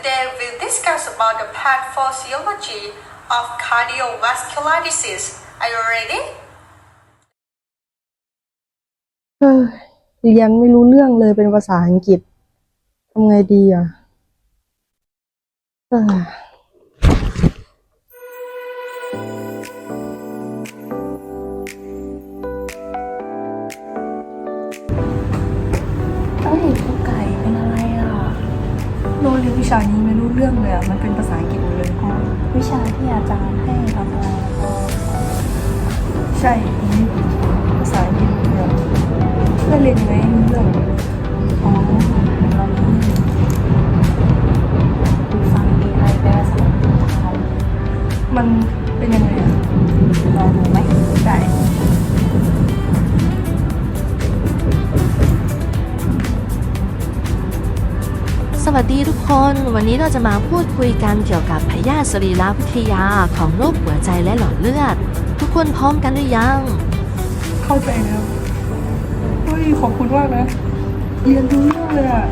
Today we'll discuss about the pathophysiology of cardiovascular disease. Are you ready? เออเรียนไม่รู้เรื่องเลยเป็นภาษาอังกฤษทำไงดีอะเออ วิชานี้ไม่รู้เรื่องเลยอะมันเป็นภาษาอังกฤษหมดเลยอ๋อวิชาที่อาจารย์ให้ทำอะไรแล้วก็ใช่อันนี้ภาษาอังกฤษเนี่ยเพื่อนเรียนยังไงให้รู้เรื่องอ๋อเรานี้ดูฟัง AI แปลภาษาอังกฤษไทยมัน วัสดีทุกคน วันนี้เราจะมาพูดคุยกันเกี่ยวกับพยาธิสรีรวิทยาของโรคหัวใจและหลอดเลือด ทุกคนพร้อมกันหรือยัง เข้าใจแล้วเฮ้ยขอบคุณมากนะเรียนรู้เรื่องเลยอะ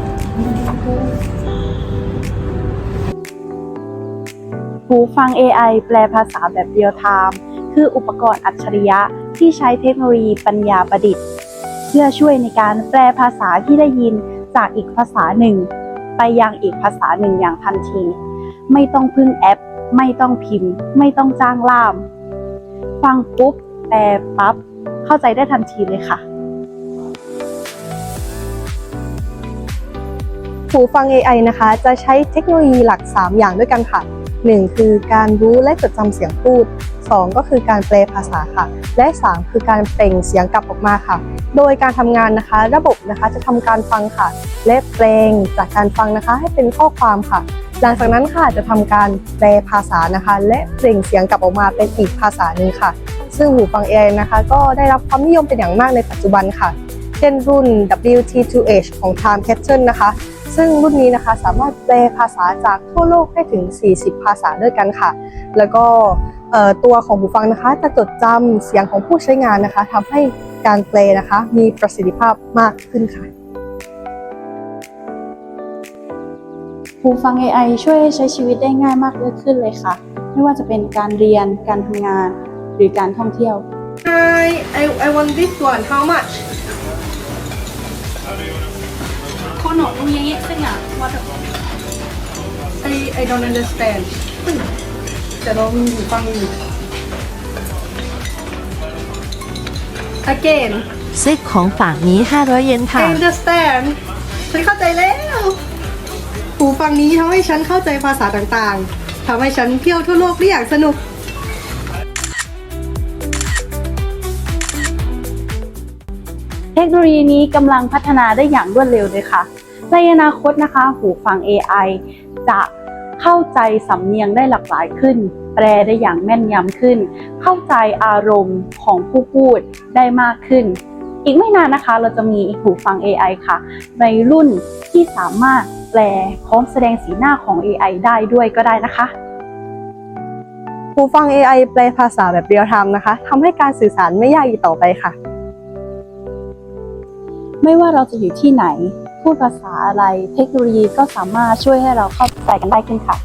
หูฟัง AI แปลภาษาแบบเรียลไทม์คืออุปกรณ์อัจฉริยะที่ใช้เทคโนโลยีปัญญาประดิษฐ์ เพื่อช่วยในการแปลภาษาที่ได้ยินจากอีกภาษาหนึ่ง ไปยังอีกภาษาหนึ่งอย่างทันที ไม่ต้องพึ่งแอป ไม่ต้องพิมพ์ ไม่ต้องจ้างล่าม ฟังปุ๊บแปลปั๊บเข้าใจได้ทันทีเลยค่ะหูฟัง AI นะคะ จะใช้เทคโนโลยีหลัก 3 อย่างด้วยกันค่ะ 1. คือการรู้และจดจำเสียงพูด 2. ก็คือการแปลภาษาค่ะ และ 3 คือการเปล่งเสียงกลับออกมาค่ะ โดยการทำงานนะคะ ระบบนะคะจะทำการฟังค่ะ และแปลงจากการฟังนะคะ ให้เป็นข้อความค่ะ หลังจากนั้นค่ะจะทำการแปลภาษานะคะ และเปล่งเสียงกลับออกมาเป็นอีกภาษาหนึ่งค่ะ ซึ่งหูฟัง AI นะคะ ก็ได้รับความนิยมเป็นอย่างมากในปัจจุบันค่ะ เช่นรุ่น WT2H ของ Time Capsule นะคะ ซึ่งรุ่นนี้นะคะสามารถแปลภาษาจากทั่วโลกได้ถึง 40 ภาษาด้วยกันค่ะ แล้วก็เอ่อตัวของหูฟังนะคะจะจดจำเสียงของผู้ใช้งานนะคะทำให้การแปลนะคะ มีประสิทธิภาพมากขึ้นค่ะหูฟัง AI ช่วยให้ใช้ชีวิตได้ง่ายมากยิ่งขึ้นเลยค่ะ ไม่ว่าจะเป็นการเรียน การทำงาน หรือการท่องเที่ยว Hi I I want this one how much ขนมอย่างนี้ขึ้นอะว่า I I don't understand แต่เรามีหูฟังอยู่ Again ซิกของฝากนี้ 500 เยน I ค่ะ understand ฉันเข้าใจแล้วหูฟังนี้ทำให้ฉันเข้าใจภาษาต่างๆทำให้ฉันเที่ยวทั่วโลกได้อย่างสนุก ทคโนโลยีนี้กำลังพัฒนาได้อย่างรวดเร็วเลยค่ะ ในอนาคตนะคะ หูฟัง AI จะเข้าใจสำเนียงได้หลากหลายขึ้น แปลได้อย่างแม่นยำขึ้น เข้าใจอารมณ์ของผู้พูดได้มากขึ้น อีกไม่นานนะคะ เราจะมีหูฟัง AI ค่ะ ในรุ่นที่สามารถแปลพร้อมแสดงสีหน้าของ AI ได้ด้วยก็ได้นะคะหูฟัง AI แปลภาษาแบบเรียลไทม์นะคะทำให้การสื่อสารไม่ยากอีกต่อไปค่ะ ไม่ว่าเราจะอยู่ที่ไหน พูดภาษาอะไร เทคโนโลยีก็สามารถช่วยให้เราเข้าใจกันได้ขึ้นค่ะ